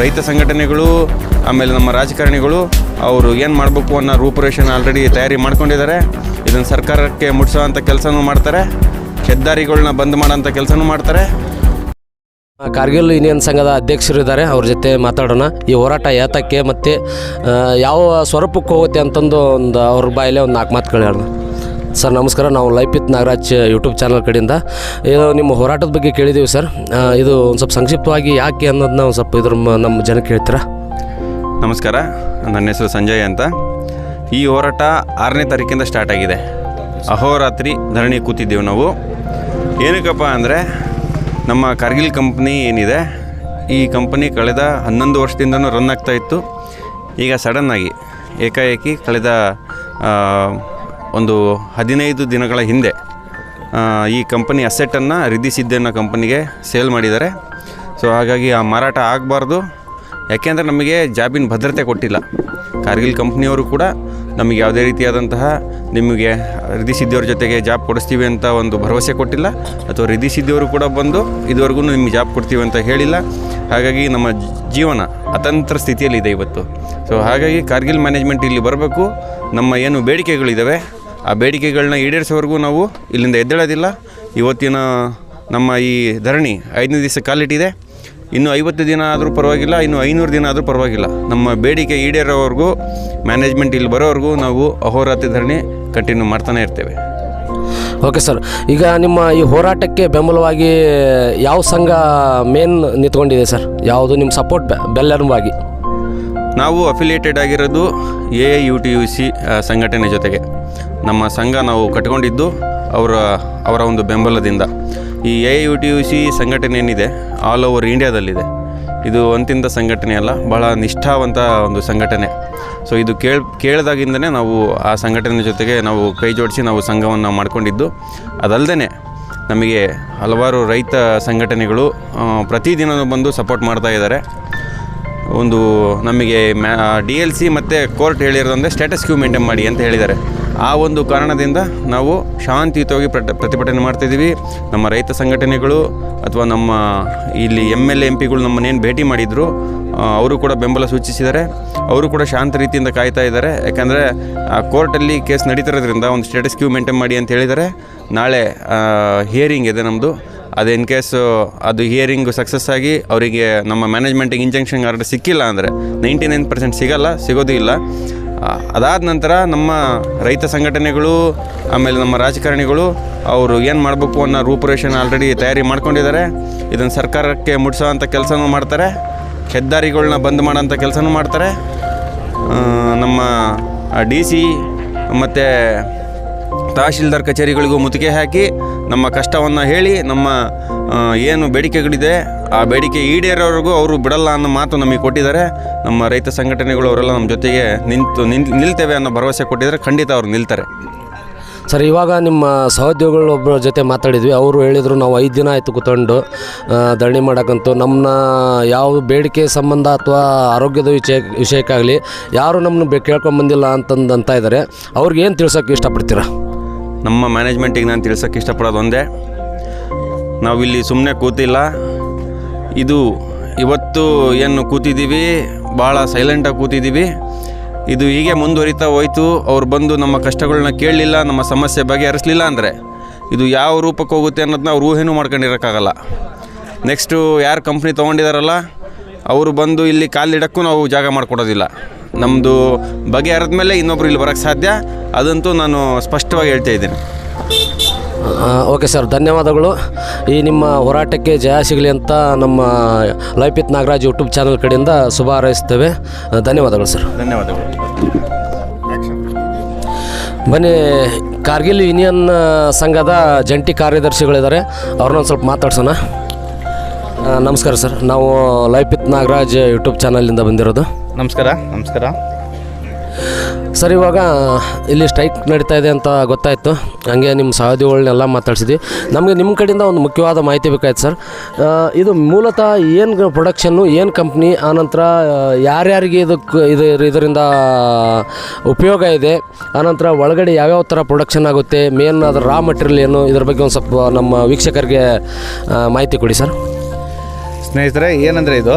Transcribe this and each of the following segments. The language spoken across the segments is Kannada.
ರೈತ ಸಂಘಟನೆಗಳು, ಆಮೇಲೆ ನಮ್ಮ ರಾಜಕಾರಣಿಗಳು, ಅವರು ಏನು ಮಾಡಬೇಕು ಅನ್ನೋ ರೂಪುರೇಷನ್ ಆಲ್ರೆಡಿ ತಯಾರಿ ಮಾಡ್ಕೊಂಡಿದ್ದಾರೆ. ಇದನ್ನು ಸರ್ಕಾರಕ್ಕೆ ಮುಟ್ಸೋವಂಥ ಕೆಲಸನೂ ಮಾಡ್ತಾರೆ. ಹೆದ್ದಾರಿಗಳನ್ನ ಬಂದ್ ಮಾಡೋಂಥ ಕೆಲಸನೂ ಮಾಡ್ತಾರೆ. ಕಾರ್ಗಿಲ್ ಯೂನಿಯನ್ ಸಂಘದ ಅಧ್ಯಕ್ಷರು ಇದ್ದಾರೆ, ಅವ್ರ ಜೊತೆ ಮಾತಾಡೋಣ. ಈ ಹೋರಾಟ ಯಾತಕ್ಕೆ ಮತ್ತು ಯಾವ ಸ್ವರೂಪಕ್ಕೆ ಹೋಗುತ್ತೆ ಅಂತಂದು ಒಂದು ಅವ್ರ ಬಾಯಲ್ಲೇ ಒಂದು ನಾಲ್ಕು ಮಾತುಗಳು ಹೇಳೋಣ. ಸರ್, ನಮಸ್ಕಾರ. ನಾವು ಲೈಪಿತ್ ನಾಗರಾಜ್ ಯೂಟ್ಯೂಬ್ ಚಾನಲ್ ಕಡೆಯಿಂದ. ಇದು ನಿಮ್ಮ ಹೋರಾಟದ ಬಗ್ಗೆ ಕೇಳಿದ್ದೀವಿ ಸರ್. ಇದು ಒಂದು ಸ್ವಲ್ಪ ಸಂಕ್ಷಿಪ್ತವಾಗಿ ಯಾಕೆ ಅನ್ನೋದನ್ನ ಒಂದು ಸ್ವಲ್ಪ ಇದ್ರ ನಮ್ಮ ಜನಕ್ಕೆ ಹೇಳ್ತೀರ? ನಮಸ್ಕಾರ. ನನ್ನ ಹೆಸರು ಸಂಜಯ್ ಅಂತ. ಈ ಹೋರಾಟ ಆರನೇ ತಾರೀಕಿಂದ ಸ್ಟಾರ್ಟ್ ಆಗಿದೆ. ಅಹೋರಾತ್ರಿ ಧರಣಿ ಕೂತಿದ್ದೀವಿ ನಾವು. ಏನಕ್ಕಪ್ಪ ಅಂದರೆ, ನಮ್ಮ ಕಾರ್ಗಿಲ್ ಕಂಪ್ನಿ ಏನಿದೆ, ಈ ಕಂಪನಿ ಕಳೆದ ಹನ್ನೊಂದು ವರ್ಷದಿಂದನೂ ರನ್ ಆಗ್ತಾ ಇತ್ತು. ಈಗ ಸಡನ್ನಾಗಿ ಏಕಾಏಕಿ ಕಳೆದ ಒಂದು ಹದಿನೈದು ದಿನಗಳ ಹಿಂದೆ ಈ ಕಂಪನಿ ಅಸೆಟನ್ನು ರಿದ್ದಿ ಸಿದ್ದಿ ಅನ್ನೋ ಕಂಪನಿಗೆ ಸೇಲ್ ಮಾಡಿದ್ದಾರೆ. ಸೊ ಹಾಗಾಗಿ ಆ ಮಾರಾಟ ಆಗಬಾರ್ದು. ಯಾಕೆಂದರೆ ನಮಗೆ ಜಾಬಿನ ಭದ್ರತೆ ಕೊಟ್ಟಿಲ್ಲ. ಕಾರ್ಗಿಲ್ ಕಂಪ್ನಿಯವರು ಕೂಡ ನಮಗೆ ಯಾವುದೇ ರೀತಿಯಾದಂತಹ ನಿಮಗೆ ರಿದ್ದಿ ಸಿದ್ದಿಯವ್ರ ಜೊತೆಗೆ ಜಾಬ್ ಕೊಡಿಸ್ತೀವಿ ಅಂತ ಒಂದು ಭರವಸೆ ಕೊಟ್ಟಿಲ್ಲ. ಅಥವಾ ರಿದ್ದಿ ಸಿದ್ದಿಯವರು ಕೂಡ ಬಂದು ಇದುವರೆಗೂ ನಿಮಗೆ ಜಾಬ್ ಕೊಡ್ತೀವಿ ಅಂತ ಹೇಳಿಲ್ಲ. ಹಾಗಾಗಿ ನಮ್ಮ ಜೀವನ ಅತಂತ್ರ ಸ್ಥಿತಿಯಲ್ಲಿದೆ ಇವತ್ತು. ಸೊ ಹಾಗಾಗಿ ಕಾರ್ಗಿಲ್ ಮ್ಯಾನೇಜ್ಮೆಂಟ್ ಇಲ್ಲಿ ಬರಬೇಕು. ನಮ್ಮ ಏನು ಬೇಡಿಕೆಗಳಿದ್ದಾವೆ ಆ ಬೇಡಿಕೆಗಳನ್ನ ಈಡೇರಿಸೋವರೆಗೂ ನಾವು ಇಲ್ಲಿಂದ ಎದ್ದೇಳೋದಿಲ್ಲ. ಇವತ್ತಿನ ನಮ್ಮ ಈ ಧರಣಿ ಐದನೇ ದಿವಸ ಕಾಲಿಟ್ಟಿದೆ. ಇನ್ನು ಐವತ್ತು ದಿನ ಆದರೂ ಪರವಾಗಿಲ್ಲ, ಇನ್ನು ಐನೂರು ದಿನ ಆದರೂ ಪರವಾಗಿಲ್ಲ. ನಮ್ಮ ಬೇಡಿಕೆ ಈಡೇರೋವರೆಗೂ ಮ್ಯಾನೇಜ್ಮೆಂಟ್ ಇಲ್ಲಿ ಬರೋವರೆಗೂ ನಾವು ಅಹೋರಾತ್ರಿ ಧರಣಿ ಕಂಟಿನ್ಯೂ ಮಾಡ್ತಾನೆ ಇರ್ತೇವೆ. ಓಕೆ ಸರ್, ಈಗ ನಿಮ್ಮ ಈ ಹೋರಾಟಕ್ಕೆ ಬೆಂಬಲವಾಗಿ ಯಾವ ಸಂಘ ಮೇನ್ ನಿಂತ್ಕೊಂಡಿದೆ ಸರ್? ಯಾವುದು ನಿಮ್ಮ ಸಪೋರ್ಟ್ ಬೆಲ್ಲರವಾಗಿ? ನಾವು ಅಫಿಲಿಯೇಟೆಡ್ ಆಗಿರೋದು A I U T U C ಸಂಘಟನೆ ಜೊತೆಗೆ. ನಮ್ಮ ಸಂಘ ನಾವು ಕಟ್ಕೊಂಡಿದ್ದು ಅವರ ಅವರ ಒಂದು ಬೆಂಬಲದಿಂದ. ಈ A I U T U C ಸಂಘಟನೆ ಏನಿದೆ ಆಲ್ ಓವರ್ ಇಂಡಿಯಾದಲ್ಲಿದೆ ಇದು ಅಂತಿಂತ ಸಂಘಟನೆ ಅಲ್ಲ, ಬಹಳ ನಿಷ್ಠಾವಂತ ಒಂದು ಸಂಘಟನೆ. ಸೊ ಇದು ಕೇಳ್, ಕೇಳಿದಾಗಿಂದನೇ ನಾವು ಆ ಸಂಘಟನೆ ಜೊತೆಗೆ ನಾವು ಕೈ ಜೋಡಿಸಿ ನಾವು ಸಂಘವನ್ನು ಮಾಡ್ಕೊಂಡಿದ್ದು. ಅದಲ್ಲದೆ ನಮಗೆ ಹಲವಾರು ರೈತ ಸಂಘಟನೆಗಳು ಪ್ರತಿದಿನ ಬಂದು ಸಪೋರ್ಟ್ ಮಾಡ್ತಾ ಇದ್ದಾರೆ. ಒಂದು ನಮಗೆ ಮ್ಯಾ ಡಿ ಎಲ್ ಸಿ ಮತ್ತು ಕೋರ್ಟ್ ಹೇಳಿರೋದಂದರೆ ಸ್ಟೇಟಸ್ ಕ್ಯೂ ಮೇಂಟೈನ್ ಮಾಡಿ ಅಂತ ಹೇಳಿದ್ದಾರೆ. ಆ ಒಂದು ಕಾರಣದಿಂದ ನಾವು ಶಾಂತಿಯುತವಾಗಿ ಪ್ರಟ ಪ್ರತಿಭಟನೆ ಮಾಡ್ತಿದ್ದೀವಿ. ನಮ್ಮ ರೈತ ಸಂಘಟನೆಗಳು ಅಥವಾ ನಮ್ಮ ಇಲ್ಲಿ ಎಂ ಎಲ್ ಎಂ ಪಿಗಳು ನಮ್ಮನ್ನೇನು ಭೇಟಿ ಮಾಡಿದರು ಅವರು ಕೂಡ ಬೆಂಬಲ ಸೂಚಿಸಿದ್ದಾರೆ. ಅವರು ಕೂಡ ಶಾಂತ ರೀತಿಯಿಂದ ಕಾಯ್ತಾ ಇದ್ದಾರೆ. ಯಾಕಂದರೆ ಕೋರ್ಟಲ್ಲಿ ಕೇಸ್ ನಡೀತಿರೋದ್ರಿಂದ ಒಂದು ಸ್ಟೇಟಸ್ ಕ್ಯೂ ಮೇಂಟೈನ್ ಮಾಡಿ ಅಂತ ಹೇಳಿದ್ದಾರೆ. ನಾಳೆ ಹಿಯರಿಂಗ್ ಇದೆ ನಮ್ಮದು ಅದು ಇನ್ ಕೇಸು ಅದು ಹಿಯರಿಂಗ್ ಸಕ್ಸಸ್ ಆಗಿ ಅವರಿಗೆ ನಮ್ಮ ಮ್ಯಾನೇಜ್ಮೆಂಟಿಗೆ ಇಂಜೆಕ್ಷನ್ ಆರ್ಡರ್ ಸಿಕ್ಕಿಲ್ಲ ಅಂದರೆ ನೈಂಟಿ ನೈನ್ ಪರ್ಸೆಂಟ್ ಸಿಗಲ್ಲ, ಸಿಗೋದು ಇಲ್ಲ. ಅದಾದ ನಂತರ ನಮ್ಮ ರೈತ ಸಂಘಟನೆಗಳು, ಆಮೇಲೆ ನಮ್ಮ ರಾಜಕಾರಣಿಗಳು ಅವರು ಏನು ಮಾಡಬೇಕು ಅನ್ನೋ ರೂಪುರೇಷನ್ ಆಲ್ರೆಡಿ ತಯಾರಿ ಮಾಡ್ಕೊಂಡಿದ್ದಾರೆ. ಇದನ್ನು ಸರ್ಕಾರಕ್ಕೆ ಮುಟ್ಸೋವಂಥ ಕೆಲಸನೂ ಮಾಡ್ತಾರೆ. ಹೆದ್ದಾರಿಗಳನ್ನ ಬಂದ್ ಮಾಡೋಂಥ ಕೆಲಸನೂ ಮಾಡ್ತಾರೆ. ನಮ್ಮ ಡಿ ಸಿ ಮತ್ತು ತಹಶೀಲ್ದಾರ್ ಕಚೇರಿಗಳಿಗೂ ಮುತ್ತಿಗೆ ಹಾಕಿ ನಮ್ಮ ಕಷ್ಟವನ್ನು ಹೇಳಿ, ನಮ್ಮ ಏನು ಬೇಡಿಕೆಗಳಿದೆ, ಆ ಬೇಡಿಕೆ ಈಡೇರೋವರೆಗೂ ಅವರು ಬಿಡಲ್ಲ ಅನ್ನೋ ಮಾತು ನಮಗೆ ಕೊಟ್ಟಿದ್ದಾರೆ. ನಮ್ಮ ರೈತ ಸಂಘಟನೆಗಳು ಅವರೆಲ್ಲ ನಮ್ಮ ಜೊತೆಗೆ ನಿಂತು, ನಿಲ್, ನಿಲ್ತೇವೆ ಅನ್ನೋ ಭರವಸೆ ಕೊಟ್ಟಿದ್ದಾರೆ. ಖಂಡಿತ ಅವರು ನಿಲ್ತಾರೆ. ಸರ್, ಇವಾಗ ನಿಮ್ಮ ಸಹೋದ್ಯೋಗಿಗಳು ಒಬ್ಬರ ಜೊತೆ ಮಾತಾಡಿದ್ವಿ. ಅವರು ಹೇಳಿದರು, ನಾವು ಐದು ದಿನ ಆಯಿತು ಕೂತ್ಕೊಂಡು ಧರಣಿ ಮಾಡೋಕ್ಕಂತೂ ನಮ್ಮನ್ನ ಯಾವ ಬೇಡಿಕೆ ಸಂಬಂಧ ಅಥವಾ ಆರೋಗ್ಯದ ವಿಷಯ, ವಿಷಯಕ್ಕಾಗಲಿ, ಯಾರು ನಮ್ಮನ್ನು ಬೆ, ಕೇಳ್ಕೊಂಬಂದಿಲ್ಲ ಅಂತಂದು, ಅಂತ ಇದ್ದಾರೆ ಅವ್ರಿಗೆ ಏನು ತಿಳ್ಸೋಕ್ಕೆ ಇಷ್ಟಪಡ್ತೀರಾ? ನಮ್ಮ ಮ್ಯಾನೇಜ್ಮೆಂಟಿಗೆ ನಾನು ತಿಳ್ಸೋಕ್ಕೆ ಇಷ್ಟಪಡೋದು ಒಂದೇ. ನಾವಿಲ್ಲಿ ಸುಮ್ಮನೆ ಕೂತಿಲ್ಲ. ಇದು ಇವತ್ತು ಏನು ಕೂತಿದ್ದೀವಿ? ಭಾಳ ಸೈಲೆಂಟಾಗಿ ಕೂತಿದ್ದೀವಿ. ಇದು ಹೀಗೆ ಮುಂದುವರಿತಾ ಹೋಯ್ತು. ಅವ್ರು ಬಂದು ನಮ್ಮ ಕಷ್ಟಗಳನ್ನ ಕೇಳಲಿಲ್ಲ, ನಮ್ಮ ಸಮಸ್ಯೆ ಬಗೆಹರಿಸಲಿಲ್ಲ ಅಂದರೆ ಇದು ಯಾವ ರೂಪಕ್ಕೆ ಹೋಗುತ್ತೆ ಅನ್ನೋದನ್ನ ಅವ್ರು ಊಹೆನೂ ಮಾಡ್ಕೊಂಡಿರೋಕ್ಕಾಗಲ್ಲ. ನೆಕ್ಸ್ಟು ಯಾರು ಕಂಪ್ನಿ ತೊಗೊಂಡಿದಾರಲ್ಲ? ಅವರು ಬಂದು ಇಲ್ಲಿ ಕಾಲಿಡಕ್ಕೂ ನಾವು ಜಾಗ ಮಾಡಿಕೊಡೋದಿಲ್ಲ. ನಮ್ಮದು ಬಗೆಹರಿದ ಮೇಲೆ ಇನ್ನೊಬ್ರು ಇಲ್ಲಿ ಬರೋಕ್ಕೆ ಸಾಧ್ಯ. ಅದಂತೂ ನಾನು ಸ್ಪಷ್ಟವಾಗಿ ಹೇಳ್ತಾ ಇದ್ದೀನಿ. ಓಕೆ ಸರ್ ಧನ್ಯವಾದಗಳು. ಈ ನಿಮ್ಮ ಹೋರಾಟಕ್ಕೆ ಜಯ ಸಿಗಲಿ ಅಂತ ನಮ್ಮ ಲೈಪಿತ್ ನಾಗರಾಜ್ ಯೂಟ್ಯೂಬ್ ಚಾನಲ್ ಕಡೆಯಿಂದ ಶುಭ ಹಾರೈಸ್ತೇವೆ. ಧನ್ಯವಾದಗಳು ಸರ್. ಧನ್ಯವಾದಗಳು. ಬನ್ನಿ ಕಾರ್ಗಿಲ್ ಯೂನಿಯನ್ ಸಂಘದ ಜಂಟಿ ಕಾರ್ಯದರ್ಶಿಗಳಿದ್ದಾರೆ. ಅವ್ರನ್ನೊಂದು ಸ್ವಲ್ಪ ಮಾತಾಡ್ಸೋಣ. ನಮಸ್ಕಾರ ಸರ್. ನಾವು ಲೈಫ್ ವಿತ್ ನಾಗರಾಜ್ ಯೂಟ್ಯೂಬ್ ಚಾನಲಿಂದ ಬಂದಿರೋದು. ನಮಸ್ಕಾರ ನಮಸ್ಕಾರ. ಸರ್ ಇವಾಗ ಇಲ್ಲಿ ಸ್ಟ್ರೈಕ್ ನಡೀತಾ ಇದೆ ಅಂತ ಗೊತ್ತಾಯಿತು. ಹಂಗೆ ನಿಮ್ಮ ಸಹೋದ್ಯೋಗಿಗಳನ್ನೆಲ್ಲ ಮಾತಾಡ್ಸಿದ್ವಿ. ನಮಗೆ ನಿಮ್ಮ ಕಡೆಯಿಂದ ಒಂದು ಮುಖ್ಯವಾದ ಮಾಹಿತಿ ಬೇಕಾಯ್ತು ಸರ್. ಇದು ಮೂಲತಃ ಏನು ಪ್ರೊಡಕ್ಷನ್ನು ಏನು ಕಂಪ್ನಿ ಆನಂತರ ಯಾರ್ಯಾರಿಗೆ ಇದಕ್ಕೆ ಇದು ಇದರಿಂದ ಉಪಯೋಗ ಇದೆ ಆನಂತರ ಒಳಗಡೆ ಯಾವ್ಯಾವ ಥರ ಪ್ರೊಡಕ್ಷನ್ ಆಗುತ್ತೆ ಮೇನ್ ಅದರ ರಾ ಮಟೀರಿಯಲ್ ಏನು ಇದ್ರ ಬಗ್ಗೆ ಒಂದು ಸ್ವಲ್ಪ ನಮ್ಮ ವೀಕ್ಷಕರಿಗೆ ಮಾಹಿತಿ ಕೊಡಿ ಸರ್. ಸ್ನೇಹಿತರೆ, ಏನಂದರೆ ಇದು?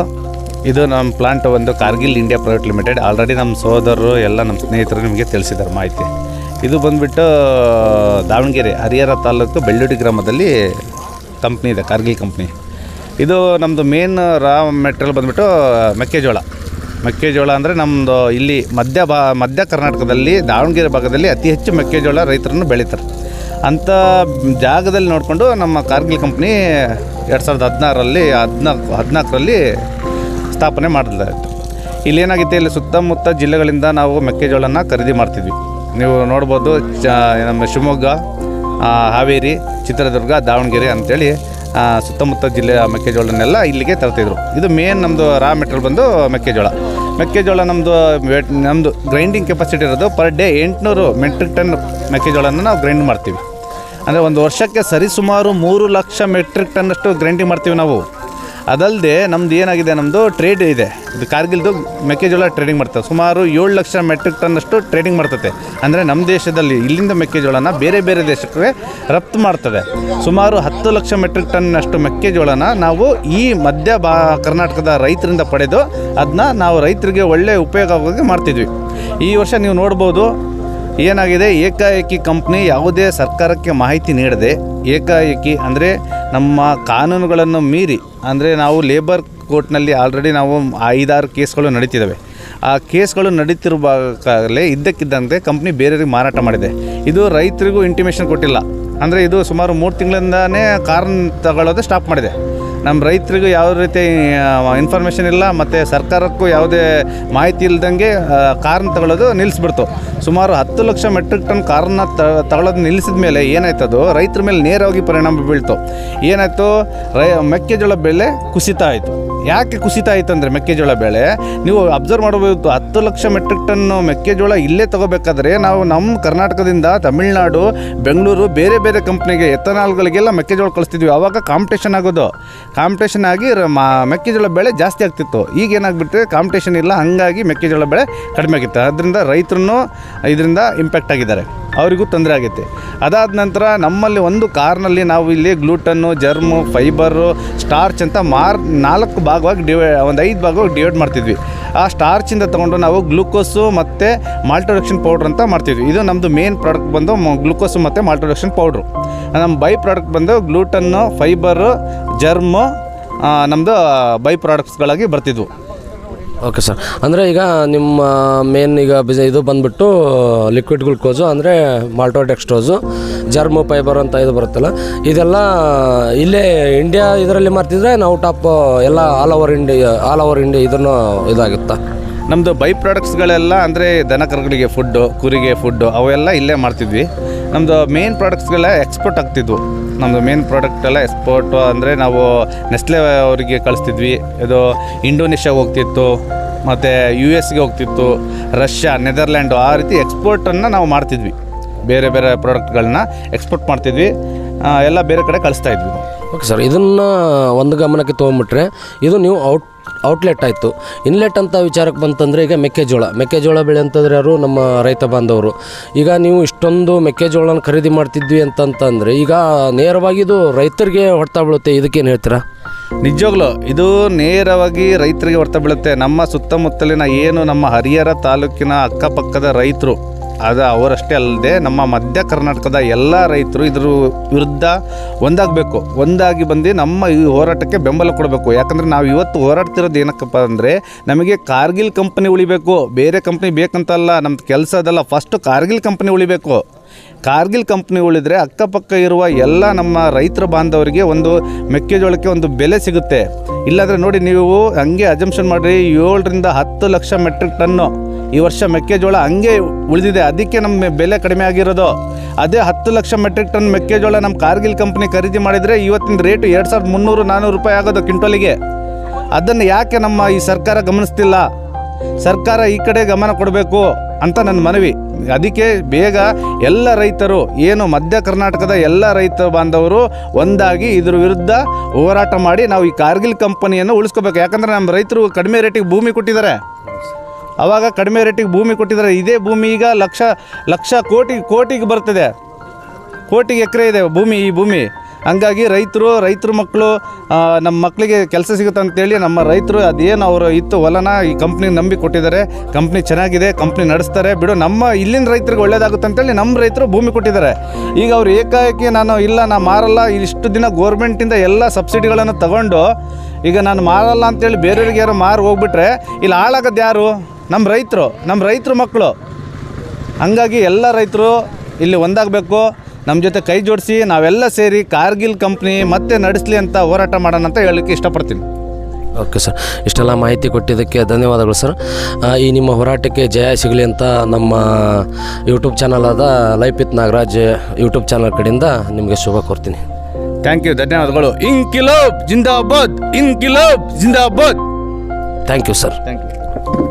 ಇದು ನಮ್ಮ ಪ್ಲಾಂಟ್ ಒಂದು Cargill India Private Limited already ನಮ್ಮ ಸೋದರರು ಎಲ್ಲ ನಮ್ಮ ಸ್ನೇಹಿತರು ನಿಮಗೆ ತಿಳಿಸಿದ್ದಾರೆ ಮಾಹಿತಿ. ಇದು ಬಂದುಬಿಟ್ಟು, ದಾವಣಗೆರೆ, ಹರಿಹರ ತಾಲೂಕು ಬೆಳ್ಳೂಡಿ ಗ್ರಾಮದಲ್ಲಿ ಕಂಪ್ನಿ ಇದೆ, ಕಾರ್ಗಿಲ್ ಕಂಪ್ನಿ ಇದು ನಮ್ಮದು ಮೇನ್ ರಾ ಮೆಟೀರಿಯಲ್ ಬಂದುಬಿಟ್ಟು, ಮೆಕ್ಕೆಜೋಳ. ಮೆಕ್ಕೆಜೋಳ ಅಂದರೆ ನಮ್ಮದು ಇಲ್ಲಿ ಮಧ್ಯ ಬಾ ಮಧ್ಯ ಕರ್ನಾಟಕದಲ್ಲಿ, ದಾವಣಗೆರೆ ಭಾಗದಲ್ಲಿ ಅತಿ ಹೆಚ್ಚು ಮೆಕ್ಕೆಜೋಳ ರೈತರನ್ನು ಬೆಳೀತಾರೆ. ಅಂಥ ಜಾಗದಲ್ಲಿ ನೋಡಿಕೊಂಡು ನಮ್ಮ ಕಾರ್ಗಿಲ್ ಕಂಪ್ನಿ ಎರಡು ಸಾವಿರದ ಹದಿನಾರರಲ್ಲಿ ಹದಿನಾಲ್ಕು ಹದಿನಾಲ್ಕರಲ್ಲಿ ಸ್ಥಾಪನೆ ಮಾಡಲಾಯಿತು ಇಲ್ಲಿ ಏನಾಗಿತ್ತು? ಇಲ್ಲಿ ಸುತ್ತಮುತ್ತ ಜಿಲ್ಲೆಗಳಿಂದ ನಾವು ಮೆಕ್ಕೆಜೋಳನ ಖರೀದಿ ಮಾಡ್ತಿದ್ವಿ. ನೀವು ನೋಡ್ಬೋದು, ಚ, ನಮ್ಮ ಶಿವಮೊಗ್ಗ ಹಾವೇರಿ, ಚಿತ್ರದುರ್ಗ, ದಾವಣಗೆರೆ ಅಂಥೇಳಿ ಸುತ್ತಮುತ್ತ ಜಿಲ್ಲೆಯ ಮೆಕ್ಕೆಜೋಳನ್ನೆಲ್ಲ ಇಲ್ಲಿಗೆ ತರ್ತಿದ್ರು. ಇದು ಮೇನ್ ನಮ್ಮದು ರಾ ಮೆಟೀರಿಯಲ್ ಬಂದು ಮೆಕ್ಕೆಜೋಳ. ಮೆಕ್ಕೆಜೋಳ ನಮ್ಮದು ನಮ್ಮದು ಗ್ರೈಂಡಿಂಗ್ ಕೆಪಾಸಿಟಿ ಇರೋದು ಪರ್ ಡೇ ಎಂಟುನೂರು ಮೆಟ್ರಿಕ್ ಟನ್ ಮೆಕ್ಕೆಜೋಳನ ನಾವು ಗ್ರೈಂಡ್ ಮಾಡ್ತೀವಿ. ಅಂದರೆ ಒಂದು ವರ್ಷಕ್ಕೆ ಸರಿಸುಮಾರು ಮೂರು ಲಕ್ಷ ಮೆಟ್ರಿಕ್ ಟನ್ನಷ್ಟು ಗ್ರೈಂಡಿಂಗ್ ಮಾಡ್ತೀವಿ ನಾವು. ಅದಲ್ಲದೆ ನಮ್ದು ಏನಾಗಿದೆ ನಮ್ಮದು ಟ್ರೇಡ್ ಇದೆ. ಇದು ಕಾರ್ಗಿಲ್ದು ಮೆಕ್ಕೆಜೋಳ ಟ್ರೇಡಿಂಗ್ ಮಾಡ್ತವೆ ಸುಮಾರು ಏಳು ಲಕ್ಷ ಮೆಟ್ರಿಕ್ ಟನ್ನಷ್ಟು ಟ್ರೇಡಿಂಗ್ ಮಾಡ್ತದೆ. ಅಂದರೆ ನಮ್ಮ ದೇಶದಲ್ಲಿ ಇಲ್ಲಿಂದ ಮೆಕ್ಕೆಜೋಳನ ಬೇರೆ ಬೇರೆ ದೇಶಕ್ಕೆ ರಫ್ತು ಮಾಡ್ತದೆ. ಸುಮಾರು ಹತ್ತು ಲಕ್ಷ ಮೆಟ್ರಿಕ್ ಟನ್ನಷ್ಟು ಮೆಕ್ಕೆಜೋಳನ ನಾವು ಈ ಮಧ್ಯ ಬಾ ಕರ್ನಾಟಕದ ರೈತರಿಂದ ಪಡೆದು ಅದನ್ನ ನಾವು ರೈತರಿಗೆ ಒಳ್ಳೆಯ ಉಪಯೋಗ ಆಗೋಗೆ ಮಾಡ್ತಿದ್ವಿ. ಈ ವರ್ಷ ನೀವು ನೋಡ್ಬೋದು ಏನಾಗಿದೆ? ಏಕಾಏಕಿ ಕಂಪ್ನಿ ಯಾವುದೇ ಸರ್ಕಾರಕ್ಕೆ ಮಾಹಿತಿ ನೀಡದೆ ಏಕಾಏಕಿ ಅಂದರೆ ನಮ್ಮ ಕಾನೂನುಗಳನ್ನು ಮೀರಿ, ಅಂದರೆ ನಾವು ಲೇಬರ್ ಕೋರ್ಟ್ನಲ್ಲಿ ಆಲ್ರೆಡಿ ನಾವು ಐದಾರು ಕೇಸ್ಗಳು ನಡೀತಿದ್ದಾವೆ. ಆ ಕೇಸ್ಗಳು ನಡೀತಿರುವಾಗಲೇ ಇದ್ದಕ್ಕಿದ್ದಂತೆ ಕಂಪ್ನಿ ಬೇರೆಯವ್ರಿಗೆ ಮಾರಾಟ ಮಾಡಿದೆ. ಇದು ರೈತರಿಗೂ ಇಂಟಿಮೇಷನ್ ಕೊಟ್ಟಿಲ್ಲ. ಅಂದರೆ ಇದು ಸುಮಾರು ಮೂರು ತಿಂಗಳಿಂದನೇ ಕಾರ್ನ್ ತಗೊಳ್ಳೋದು ಸ್ಟಾಪ್ ಮಾಡಿದೆ. ನಮ್ಮ ರೈತರಿಗೂ ಯಾವ ರೀತಿ ಇನ್ಫಾರ್ಮೇಷನ್ ಇಲ್ಲ, ಮತ್ತು ಸರ್ಕಾರಕ್ಕೂ ಯಾವುದೇ ಮಾಹಿತಿ ಇಲ್ದಂಗೆ ಕಾರ್ನ ತಗೊಳ್ಳೋದು ನಿಲ್ಲಿಸ್ಬಿಡ್ತು. ಸುಮಾರು ಹತ್ತು ಲಕ್ಷ ಮೆಟ್ರಿಕ್ ಟನ್ ಕಾರ್ನ ತಗೊಳ್ಳೋದು ನಿಲ್ಲಿಸಿದ ಮೇಲೆ ಏನಾಯ್ತದು ರೈತರ ಮೇಲೆ ನೇರವಾಗಿ ಪರಿಣಾಮ ಬೀಳ್ತು. ಏನಾಯಿತು? ರೈ, ಮೆಕ್ಕೆಜೋಳ ಬೆಲೆ ಕುಸಿತ ಆಯಿತು. ಯಾಕೆ ಕುಸಿತ ಆಯಿತು ಅಂದರೆ ಮೆಕ್ಕೆಜೋಳ ಬೆಳೆ? ನೀವು ಅಬ್ಸರ್ವ್ ಮಾಡಬಹುದು ಹತ್ತು ಲಕ್ಷ ಮೆಟ್ರಿಕ್ ಟನ್ನು ಮೆಕ್ಕೆಜೋಳ ಇಲ್ಲೇ ತಗೋಬೇಕಾದ್ರೆ ನಾವು ನಮ್ಮ ಕರ್ನಾಟಕದಿಂದ ತಮಿಳುನಾಡು, ಬೆಂಗಳೂರು, ಬೇರೆ ಬೇರೆ ಕಂಪ್ನಿಗೆ ಎಥನಾಲ್ಗಳಿಗೆಲ್ಲ ಮೆಕ್ಕೆಜೋಳ ಕಳಿಸ್ತಿದ್ವಿ. ಆವಾಗ ಕಾಂಪಿಟೇಷನ್ ಆಗೋದು. ಕಾಂಪಿಟೇಷನ್ ಆಗಿ ಮಾ- ಮೆಕ್ಕೆಜೋಳ ಬೆಳೆ ಜಾಸ್ತಿ ಆಗ್ತಿತ್ತು. ಈಗ ಏನಾಗ್ಬಿಟ್ರೆ ಕಾಂಪಿಟೇಷನ್ ಇಲ್ಲ, ಹಾಗಾಗಿ ಮೆಕ್ಕೆಜೋಳ ಬೆಳೆ ಕಡಿಮೆ ಆಗಿತ್ತು. ಅದರಿಂದ ರೈತರು ಇದರಿಂದ ಇಂಪ್ಯಾಕ್ಟ್ ಆಗಿದ್ದಾರೆ. ಅವರಿಗೂ ತೊಂದರೆ ಆಗುತ್ತೆ ಅದಾದ ನಂತರ ನಮ್ಮಲ್ಲಿ ಒಂದು ಕಾರ್ನಲ್ಲಿ ನಾವು ಇಲ್ಲಿ ಗ್ಲೂಟನ್ನು, ಜರ್ಮು, ಫೈಬರು, ಸ್ಟಾರ್ಚ್ ಅಂತ ಮಾರ್, ನಾಲ್ಕು ಭಾಗವಾಗಿ ಡಿವೈ ಒಂದು ಐದು ಭಾಗವಾಗಿ ಡಿವೈಡ್ ಮಾಡ್ತಿದ್ವಿ. ಆ ಸ್ಟಾರ್ಚಿಂದ ತೊಗೊಂಡು ನಾವು ಗ್ಲೂಕೋಸು ಮತ್ತು ಮಾಲ್ಟೊಡಕ್ಷನ್ ಪೌಡ್ರ್ ಅಂತ ಮಾಡ್ತಿದ್ವಿ. ಇದು ನಮ್ಮದು ಮೇನ್ ಪ್ರಾಡಕ್ಟ್ ಬಂದು ಗ್ಲೂಕೋಸು ಮತ್ತು ಮಾಲ್ಟೊಡಕ್ಷನ್ ಪೌಡ್ರು. ನಮ್ಮ ಬೈ ಪ್ರಾಡಕ್ಟ್ ಬಂದು ಗ್ಲೂಟನ್ನು, ಫೈಬರು, ಜರ್ಮು ನಮ್ಮದು ಬೈ ಪ್ರಾಡಕ್ಟ್ಸ್ಗಳಾಗಿ ಬರ್ತಿದ್ವು. ಓಕೆ ಸರ್ ಅಂದರೆ ಈಗ ನಿಮ್ಮ ಮೇನ್ ಈಗ ಬಿಸ್ ಇದು ಬಂದ್ಬಿಟ್ಟು ಲಿಕ್ವಿಡ್ ಗ್ಲುಕೋಸು ಅಂದರೆ ಮಾಲ್ಟೋಡೆಕ್ಸ್ಟ್ರೋಸು ಜರ್ಮೋ ಫೈಬರ್ ಅಂತ ಇದು ಬರುತ್ತಲ್ಲ, ಇದೆಲ್ಲ ಇಲ್ಲೇ ಇಂಡಿಯಾ ಇದರಲ್ಲಿ ಮಾಡ್ತಿದ್ರೆ ನಾವು ಟಾಪ್ ಎಲ್ಲ all over India all over India ಇದನ್ನು ಇದಾಗುತ್ತಾ? ನಮ್ಮದು ಬೈ ಪ್ರಾಡಕ್ಟ್ಸ್ಗಳೆಲ್ಲ ಅಂದರೆ ದನ ಕರುಗಳಿಗೆ ಫುಡ್ಡು ಕುರಿಗೆ ಫುಡ್ಡು ಅವೆಲ್ಲ ಇಲ್ಲೇ ಮಾಡ್ತಿದ್ವಿ. ನಮ್ಮದು ಮೇನ್ ಪ್ರಾಡಕ್ಟ್ಸ್ಗಳೆಲ್ಲ ಎಕ್ಸ್ಪೋರ್ಟ್ ಆಗ್ತಿದ್ವು. ನಮ್ಮದು ಮೇನ್ ಪ್ರಾಡಕ್ಟ್ ಎಲ್ಲ ಎಕ್ಸ್ಪೋರ್ಟ್ ಅಂದರೆ ನಾವು ನೆಸ್ಲೆ ಅವರಿಗೆ ಕಳಿಸ್ತಿದ್ವಿ. ಇದು ಇಂಡೋನೇಷ್ಯಾಗೆ ಹೋಗ್ತಿತ್ತು, ಮತ್ತು ಯು ಎಸ್ಗೆ ಹೋಗ್ತಿತ್ತು ರಷ್ಯಾ ನೆದರ್ಲ್ಯಾಂಡು ಆ ರೀತಿ ಎಕ್ಸ್ಪೋರ್ಟನ್ನು ನಾವು ಮಾಡ್ತಿದ್ವಿ. ಬೇರೆ ಬೇರೆ ಪ್ರಾಡಕ್ಟ್ಗಳನ್ನ ಎಕ್ಸ್ಪೋರ್ಟ್ ಮಾಡ್ತಿದ್ವಿ. ಎಲ್ಲ ಬೇರೆ ಕಡೆ ಕಳಿಸ್ತಾ ಇದ್ವಿ. ಓಕೆ ಸರ್ ಇದನ್ನು ಒಂದು ಗಮನಕ್ಕೆ ತೊಗೊಂಬಿಟ್ರೆ ಇದು ನೀವು ಔಟ್, ಔಟ್ಲೆಟ್ ಆಯಿತು. ಇನ್ಲೆಟ್ ಅಂತ ವಿಚಾರಕ್ಕೆ ಬಂತಂದರೆ ಈಗ ಮೆಕ್ಕೆಜೋಳ. ಮೆಕ್ಕೆಜೋಳ ಬೆಳೆ ಅಂತಂದರೆ ಯಾರು ನಮ್ಮ ರೈತ ಬಾಂಧವರು. ಈಗ ನೀವು ಇಷ್ಟೊಂದು ಮೆಕ್ಕೆಜೋಳನ ಖರೀದಿ ಮಾಡ್ತಿದ್ವಿ ಅಂತಂತಂದರೆ ಈಗ ನೇರವಾಗಿ ಇದು ರೈತರಿಗೆ ಹೊಡ್ತಾ ಬೀಳುತ್ತೆ. ಇದಕ್ಕೇನು ಹೇಳ್ತೀರಾ? ನಿಜವಾಗ್ಲೂ ಇದು ನೇರವಾಗಿ ರೈತರಿಗೆ ಹೊಡ್ತಾ ಬೀಳುತ್ತೆ. ನಮ್ಮ ಸುತ್ತಮುತ್ತಲಿನ ಏನು ನಮ್ಮ ಹರಿಹರ ತಾಲೂಕಿನ ಅಕ್ಕಪಕ್ಕದ ರೈತರು ಅದು ಅವರಷ್ಟೇ ಅಲ್ಲದೆ ನಮ್ಮ ಮಧ್ಯ ಕರ್ನಾಟಕದ ಎಲ್ಲ ರೈತರು ಇದ್ರ ವಿರುದ್ಧ ಒಂದಾಗಬೇಕು. ಒಂದಾಗಿ ಬಂದು ನಮ್ಮ ಈ ಹೋರಾಟಕ್ಕೆ ಬೆಂಬಲ ಕೊಡಬೇಕು. ಯಾಕಂದರೆ ನಾವು ಇವತ್ತು ಹೋರಾಡ್ತಿರೋದು ಏನಕ್ಕಪ್ಪ ಅಂದರೆ ನಮಗೆ ಕಾರ್ಗಿಲ್ ಕಂಪನಿ ಉಳಿಬೇಕು. ಬೇರೆ ಕಂಪ್ನಿ ಬೇಕಂತಲ್ಲ ನಮ್ಮ ಕೆಲಸ ಅದಲ್ಲ. ಫಸ್ಟು ಕಾರ್ಗಿಲ್ ಕಂಪ್ನಿ ಉಳಿಬೇಕು. ಕಾರ್ಗಿಲ್ ಕಂಪ್ನಿ ಉಳಿದರೆ ಅಕ್ಕಪಕ್ಕ ಇರುವ ಎಲ್ಲ ನಮ್ಮ ರೈತರ ಬಾಂಧವರಿಗೆ ಒಂದು ಮೆಕ್ಕೆಜೋಳಕ್ಕೆ ಒಂದು ಬೆಲೆ ಸಿಗುತ್ತೆ. ಇಲ್ಲಾಂದರೆ ನೋಡಿ ನೀವು ಹಂಗೆ ಅಜಂಪ್ಷನ್ ಮಾಡಿರಿ, ಏಳರಿಂದ ಹತ್ತು ಲಕ್ಷ ಮೆಟ್ರಿಕ್ ಟನ್ನು ಈ ವರ್ಷ ಮೆಕ್ಕೆಜೋಳ ಹಂಗೆ ಉಳಿದಿದೆ. ಅದಕ್ಕೆ ನಮ್ಮ ಬೆಲೆ ಕಡಿಮೆ ಆಗಿರೋದು. ಅದೇ ಹತ್ತು ಲಕ್ಷ ಮೆಟ್ರಿಕ್ ಟನ್ ಮೆಕ್ಕೆಜೋಳ ನಮ್ಮ ಕಾರ್ಗಿಲ್ ಕಂಪ್ನಿ ಖರೀದಿ ಮಾಡಿದರೆ ಇವತ್ತಿನ ರೇಟು ಎರಡು ಸಾವಿರದ ಮುನ್ನೂರು ನಾನ್ನೂರು ರೂಪಾಯಿ ಆಗೋದು ಕ್ವಿಂಟಲಿಗೆ ಅದನ್ನು ಯಾಕೆ ನಮ್ಮ ಈ ಸರ್ಕಾರ ಗಮನಿಸ್ತಿಲ್ಲ? ಸರ್ಕಾರ ಈ ಕಡೆ ಗಮನ ಕೊಡಬೇಕು ಅಂತ ನನ್ನ ಮನವಿ. ಅದಕ್ಕೆ ಬೇಗ ಎಲ್ಲ ರೈತರು, ಏನು ಮಧ್ಯ ಕರ್ನಾಟಕದ ಎಲ್ಲ ರೈತ ಬಾಂಧವರು ಒಂದಾಗಿ ಇದ್ರ ವಿರುದ್ಧ ಹೋರಾಟ ಮಾಡಿ ನಾವು ಈ ಕಾರ್ಗಿಲ್ ಕಂಪನಿಯನ್ನು ಉಳಿಸ್ಕೋಬೇಕು. ಯಾಕಂದರೆ ನಮ್ಮ ರೈತರು ಕಡಿಮೆ ರೇಟಿಗೆ ಭೂಮಿ ಕೊಟ್ಟಿದ್ದಾರೆ. ಆವಾಗ ಕಡಿಮೆ ರೇಟಿಗೆ ಭೂಮಿ ಕೊಟ್ಟಿದ್ದಾರೆ. ಇದೇ ಭೂಮಿ ಈಗ ಲಕ್ಷ ಲಕ್ಷ ಕೋಟಿ, ಕೋಟಿಗೆ ಬರ್ತದೆ ಕೋಟಿಗೆ ಎಕರೆ ಇದೆ ಭೂಮಿ, ಈ ಭೂಮಿ. ಹಂಗಾಗಿ ರೈತರು, ರೈತರ ಮಕ್ಕಳು ನಮ್ಮ ಮಕ್ಕಳಿಗೆ ಕೆಲಸ ಸಿಗುತ್ತೆ ಅಂತೇಳಿ ನಮ್ಮ ರೈತರು ಅದೇನು ಅವರು ಇತ್ತು ಹೊಲನ ಈ ಕಂಪ್ನಿಗೆ ನಂಬಿ ಕೊಟ್ಟಿದ್ದಾರೆ. ಕಂಪ್ನಿ ಚೆನ್ನಾಗಿದೆ ಕಂಪ್ನಿ ನಡೆಸ್ತಾರೆ. ಬಿಡು, ನಮ್ಮ ಇಲ್ಲಿನ ರೈತರಿಗೆ ಒಳ್ಳೇದಾಗುತ್ತೆ ಅಂತೇಳಿ ನಮ್ಮ ರೈತರು ಭೂಮಿ ಕೊಟ್ಟಿದ್ದಾರೆ. ಈಗ ಅವ್ರು ಏಕಾಏಕಿ ನಾನು, ಇಲ್ಲ ನಾನು ಮಾರಲ್ಲ, ಇಷ್ಟು ದಿನ ಗೋರ್ಮೆಂಟಿಂದ ಎಲ್ಲ ಸಬ್ಸಿಡಿಗಳನ್ನು ತಗೊಂಡು, ಈಗ ನಾನು ಮಾರಲ್ಲ ಅಂತೇಳಿ ಬೇರೆಯವ್ರಿಗೆ ಯಾರು ಮಾರು ಹೋಗ್ಬಿಟ್ರೆ, ಇಲ್ಲಿ ಹಾಳಾಗೋದು ಯಾರು? ನಮ್ಮ ರೈತರು ನಮ್ಮ ರೈತರು ಮಕ್ಕಳು ಹಂಗಾಗಿ ಎಲ್ಲ ರೈತರು ಇಲ್ಲಿ ಒಂದಾಗಬೇಕು. ನಮ್ಮ ಜೊತೆ ಕೈ ಜೋಡಿಸಿ ನಾವೆಲ್ಲ ಸೇರಿ ಕಾರ್ಗಿಲ್ ಕಂಪ್ನಿ ಮತ್ತೆ ನಡೆಸಲಿ ಅಂತ ಹೋರಾಟ ಮಾಡೋಣ ಅಂತ ಹೇಳಲಿಕ್ಕೆ ಇಷ್ಟಪಡ್ತೀನಿ. Okay sir. ಇಷ್ಟೆಲ್ಲ ಮಾಹಿತಿ ಕೊಟ್ಟಿದ್ದಕ್ಕೆ ಧನ್ಯವಾದಗಳು ಸರ್. ಈ ನಿಮ್ಮ ಹೋರಾಟಕ್ಕೆ ಜಯ ಸಿಗಲಿ ಅಂತ ನಮ್ಮ ಯೂಟ್ಯೂಬ್ ಚಾನಲ್ ಆದ life with Nagaraj YouTube channel ಕಡೆಯಿಂದ ನಿಮಗೆ ಶುಭ ಕೋರ್ತೀನಿ. ಥ್ಯಾಂಕ್ ಯು ಧನ್ಯವಾದಗಳು. ಇನ್ಕಿಲೋಬ್ ಜಿಂದಾಬಾದ್ ಇನ್ಕಿಲೋಬ್ ಜಿಂದಾಬಾದ್ thank you sir thank you